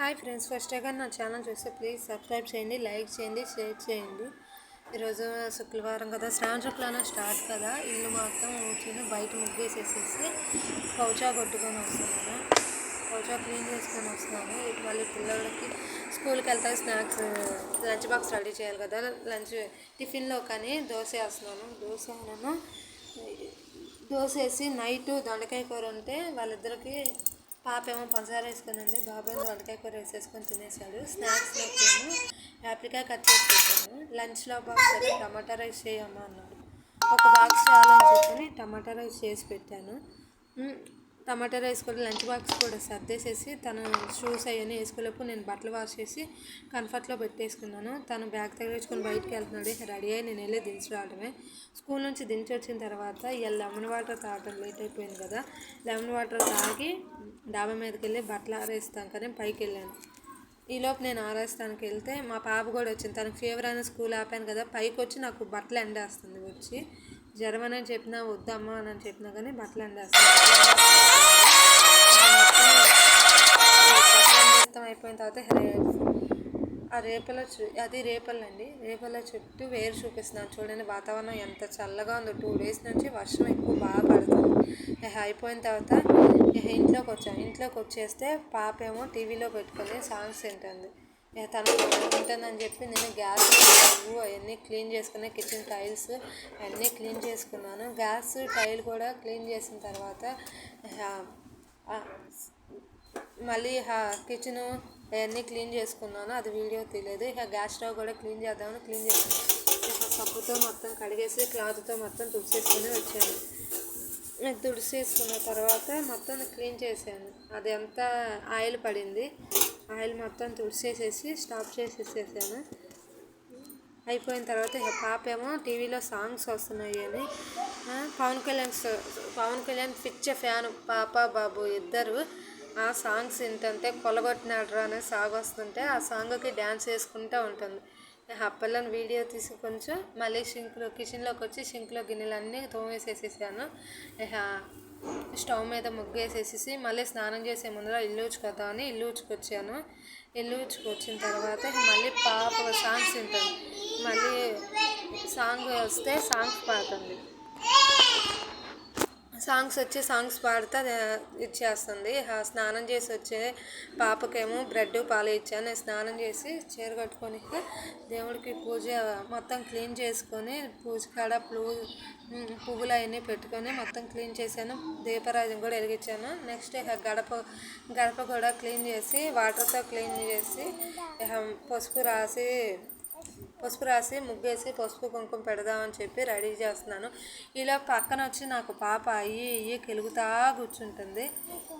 Hi friends first time నా channel చూస్తే please subscribe చేయండి లైక్ చేయండి షేర్ చేయండి. ఈరోజు శుక్రవారం కదా శ్రావణ శుక్లాన స్టార్ట్ కదా. ఇల్లు మొత్తం ఊడ్చుని బయట ముగ్గేసేసేసి పౌచా కొట్టుకొని వస్తున్నాను. పౌచా క్లీన్ చేసుకొని వస్తున్నాను. ఇటు మళ్ళీ పిల్లలకి స్కూల్కి వెళ్తే స్నాక్స్ లంచ్ బాక్స్ రెడీ చేయాలి కదా. లంచ్ టిఫిన్లో కానీ దోశ వేస్తున్నాను. దోశ నేను దోశ వేసి నైట్ దొండకాయ కూర ఉంటే వాళ్ళిద్దరికి పాప ఏమో పంచదార వేసుకునండి బాబాయ్ దొండకాయ కూర వేసేసుకొని తినేసాడు. స్నాక్స్లోకి ఏమో యాప్రికాయ కట్ చేసి పెట్టాను లంచ్లో బాక్స్ టమాటా రైస్ చేయమ్మా అన్నాడు. ఒక బాక్స్ చాలని చెప్పని టమాటా రైస్ చేసి పెట్టాను. టమాటా రైస్ కూడా లంచ్ బాక్స్ కూడా సర్దేసేసి తను షూస్ అవన్నీ వేసుకోలేపు నేను బట్టలు వాష్ చేసి కంఫర్ట్లో పెట్టేసుకున్నాను. తను బ్యాగ్ తగిలించుకొని బయటకు వెళ్తున్నాడు. రెడీ అయ్యి నేను వెళ్ళి దించి రావడమే. స్కూల్ నుంచి దించి వచ్చిన తర్వాత ఇలా లెమన్ వాటర్ తాగడం లేట్ అయిపోయింది కదా. లెమన్ వాటర్ తాగి డాబా మీదకి వెళ్ళి బట్టలు ఆరేస్తాం కానీ పైకి వెళ్ళాను. ఈలోపు నేను ఆరేస్తానికి వెళ్తే మా పాప కూడా వచ్చింది. తనకు ఫీవర్ అయిన స్కూల్ ఆపాను కదా. పైకి వచ్చి నాకు బట్టలు ఎండేస్తుంది. వచ్చి జ్వరం అని చెప్పినా వద్దమ్మా అని చెప్పినా కానీ బట్టలు ఎండేస్తుంది. అయిపోయిన తర్వాత ఆ రేపల చు- అది రేపలండి. రేపల చుట్టూ వేరు చూపిస్తున్నాను. చూడండి వాతావరణం ఎంత చల్లగా ఉందో. టూ డేస్ నుంచి వర్షం ఎక్కువ బాగా పడుతుంది. అయిపోయిన తర్వాత ఇంట్లోకి వచ్చాను ఇంట్లోకి వచ్చేస్తే పాప ఏమో టీవీలో పెట్టుకొని సాంగ్స్ వింటుంది తను ఉంటుందని చెప్పి నేను గ్యాస్ స్టవ్ అవన్నీ క్లీన్ చేసుకుని కిచెన్ టైల్స్ అన్నీ క్లీన్ చేసుకున్నాను. గ్యాస్ టైల్ కూడా క్లీన్ చేసిన తర్వాత మళ్ళీ కిచెన్ అవన్నీ క్లీన్ చేసుకున్నాను. అది వీడియో తీయలేదు. ఇక గ్యాస్ స్టవ్ కూడా క్లీన్ చేద్దామని క్లీన్ చేశాను. ఇక సబ్బుతో మొత్తం కడిగేసి క్లాత్తో మొత్తం తుడిచేసుకుని వచ్చాను. తుడిచేసుకున్న తర్వాత మొత్తం క్లీన్ చేశాను. అది అంతా ఆయిల్ పడింది. ఆయిల్ మొత్తం తుడిచేసేసి స్టాప్ చేసేసేసాను. అయిపోయిన తర్వాత ఇక పాప ఏమో టీవీలో సాంగ్స్ వస్తున్నాయి అని పవన్ కళ్యాణ్ పవన్ కళ్యాణ్ పిచ్చ ఫ్యాన్. పాప బాబు ఇద్దరు ఆ సాంగ్స్ ఏంటంటే కొలగొట్టినాడ్రా అనే సాంగ్ వస్తుంటే ఆ సాంగ్కి డ్యాన్స్ వేసుకుంటూ ఉంటుంది. అప్పలను ఆ వీడియో తీసి కొంచెం మళ్ళీ షింక్లో కిచెన్లోకి వచ్చి షింక్లో గిన్నెలన్నీ తోమేసేసేసాను. స్టవ్ మీద ముగ్గు మళ్ళీ స్నానం చేసే ముందర ఇల్లు ఉచ్చుకొద్దాం అని ఇల్లు ఉచ్చుకొచ్చాను ఇల్లు ఉచ్చుకొచ్చిన తర్వాత మళ్ళీ పాప సాంగ్స్ వింటుంది. మళ్ళీ సాంగ్ వస్తే సాంగ్స్ పాడుతుంది. సాంగ్స్ వచ్చి సాంగ్స్ పాడితే అది ఇచ్చేస్తుంది. ఆ స్నానం చేసి వచ్చే పాపకేమో బ్రెడ్ పాలు ఇచ్చాను. నేను స్నానం చేసి చీర కట్టుకొని దేవుడికి పూజ మొత్తం క్లీన్ చేసుకొని పూజ కాడ పువ్వు పువ్వులు అవన్నీ పెట్టుకొని మొత్తం క్లీన్ చేశాను. దీపరాజం కూడా వెలిగించాను. నెక్స్ట్ గడప గడప కూడా క్లీన్ చేసి వాటర్తో క్లీన్ చేసి పసుపు రాసి పసుపు రాసి ముగ్గేసి పసుపు కుంకుమ పెడదామని చెప్పి రెడీ చేస్తున్నాను. ఇలా పక్కన వచ్చి నాకు పాప అయ్యి ఇయ్యి కెలుగుతా కూర్చుంటుంది.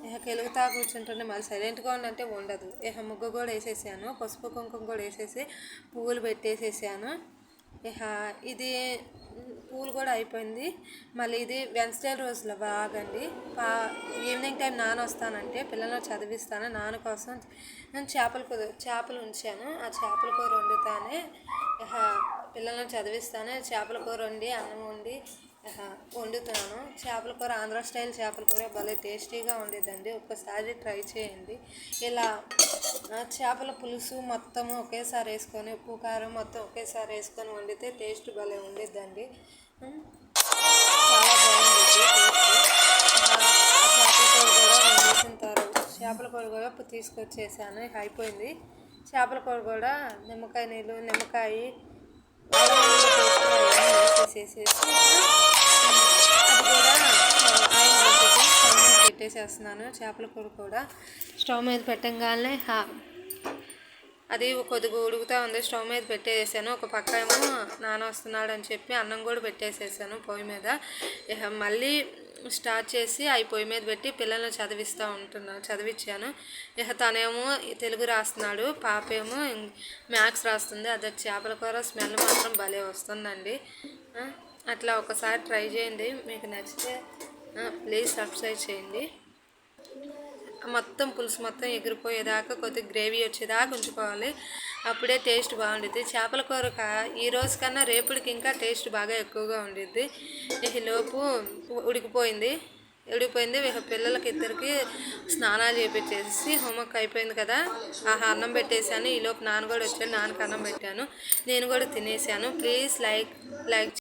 ఇక కెలుగుతా కూర్చుంటుంది. మళ్ళీ సైలెంట్గా ఉందంటే ఉండదు. ఇక ముగ్గు కూడా వేసేసాను. పసుపు కుంకుమ కూడా వేసేసి పువ్వులు పెట్టేసేసాను. ఇది పూలు కూడా అయిపోయింది. మళ్ళీ ఇది వెన్స్డే రోజులో బాగండి. పా ఈవినింగ్ టైం నాన్న వస్తానంటే పిల్లలను చదివిస్తాను. నాన్న కోసం నేను చేపల కూర చేపలు ఉంచాను. ఆ చేపల కూర వండుతానే పిల్లలను చదివిస్తాను. చేపల కూర వండి అన్నం వండి వండుతున్నాను. చేపల కూర ఆంధ్ర స్టైల్ చేపల కూర భలే టేస్టీగా ఉండేదండి. ఒక్కసారి ట్రై చేయండి. ఇలా చేపల పులుసు మొత్తం ఒకేసారి వేసుకొని ఉప్పు కారం మొత్తం ఒకేసారి వేసుకొని వండితే టేస్ట్ భలే ఉండేదండి. చాలా బాగుండేది టేస్ట్. చేపల కూర కూడా వండేసిన తర్వాత చేపల కూర కూడా తీసుకొచ్చేసాను. అయిపోయింది. చేపల కూర కూడా నిమ్మకాయ నీళ్ళు నిమ్మకాయ వేసేసేసి కూడా ఆయిల్ స్టవ్ మీద పెట్టేసేస్తున్నాను. చేపల కూర కూడా స్టవ్ మీద పెట్టంగానే అది కొద్దిగా ఉడుకుతూ ఉంది. స్టవ్ మీద పెట్టేసాను ఒక పక్క ఏమో నాన్న వస్తున్నాడు అని చెప్పి అన్నం కూడా పెట్టేసేసాను పొయ్యి మీద. ఇక మళ్ళీ స్టార్ట్ చేసి అవి పొయ్యి మీద పెట్టి పిల్లల్ని చదివిస్తూ ఉంటున్నాను చదివించాను ఇక తనేమో తెలుగు రాస్తున్నాడు. పాప ఏమో మ్యాథ్స్ రాస్తుంది. అది చేపల కూర స్మెల్ మాత్రం భలే వస్తుందండి. అట్లా ఒకసారి ట్రై చేయండి. మీకు నచ్చితే ప్లీజ్ సబ్స్క్రైబ్ చేయండి. మొత్తం పులుసు మొత్తం ఎగిరిపోయేదాకా కొద్దిగా గ్రేవీ వచ్చేదాకా ఉంచుకోవాలి. అప్పుడే టేస్ట్ బాగుండిద్ది. చేపల కూర కా- ఈ రోజు కన్నా రేపుడికి ఇంకా టేస్ట్ బాగా ఎక్కువగా ఉండిద్ది. ఈ లోపు ఉడికిపోయింది. ఉడికిపోయింది. పిల్లలకి ఇద్దరికి స్నానాలు చేపించేసి హోంవర్క్ అయిపోయింది కదా. ఆహా అన్నం పెట్టేశాను. ఈలోపు నాన్న కూడా వచ్చాను నాన్నకు అన్నం పెట్టాను. నేను కూడా తినేసాను ప్లీజ్ లైక్ లైక్